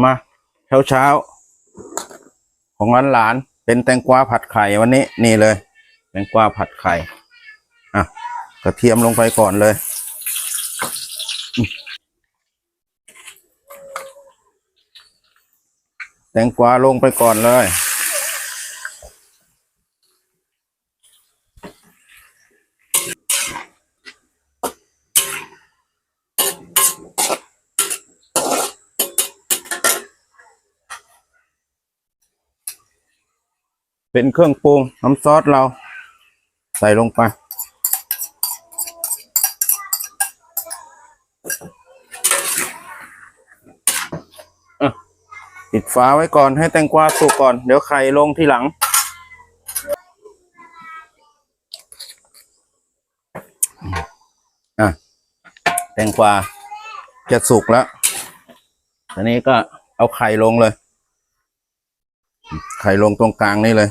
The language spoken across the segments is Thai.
มาเช้าเช้าของร้านหลานเป็นแตงกวาผัดไข่วันนี้นี่เลย แตงกวาผัดไข่อะกระเทียมลงไปก่อนเลยแตงกวาลงไปก่อนเลย เป็นเครื่องปรุงน้ำซอสเรา ใส่ลงไป ปิดฝาไว้ก่อนให้แตงกวาสุกก่อน เดี๋ยวไข่ลงทีหลัง อะ แตงกวาจะสุกแล้วทีนี้ก็เอาไข่ลงเลย ไข่ลงตรงกลางนี่เลย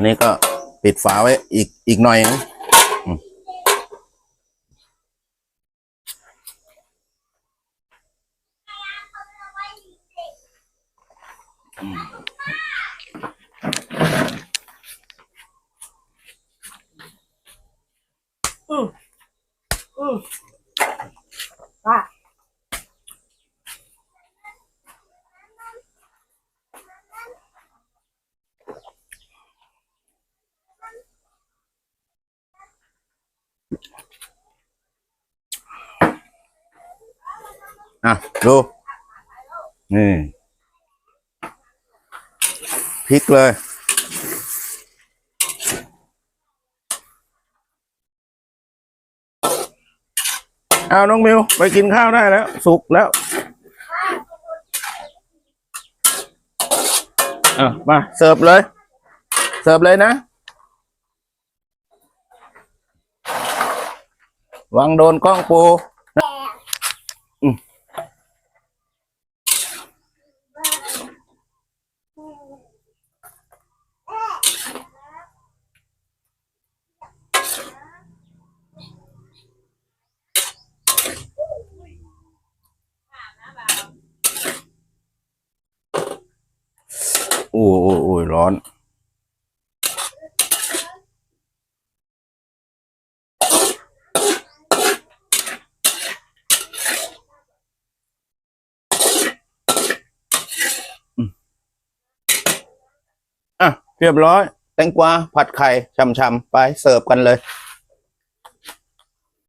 อันนี้ก็ปิดฝาไว้อีกอีกหน่อยนึงอืมอือว่า อะดูนี่พริกเลย เอาน้องมิว ไปกินข้าวได้แล้ว สุกแล้วอะมา เสิร์ฟเลย เสิร์ฟเลยนะวางโดนกล้องปู อ้โอ้โอ้ร้อน อะ เรียบร้อย แตงกวาผัดไข่ช่ำๆไปเสิร์ฟกันเลย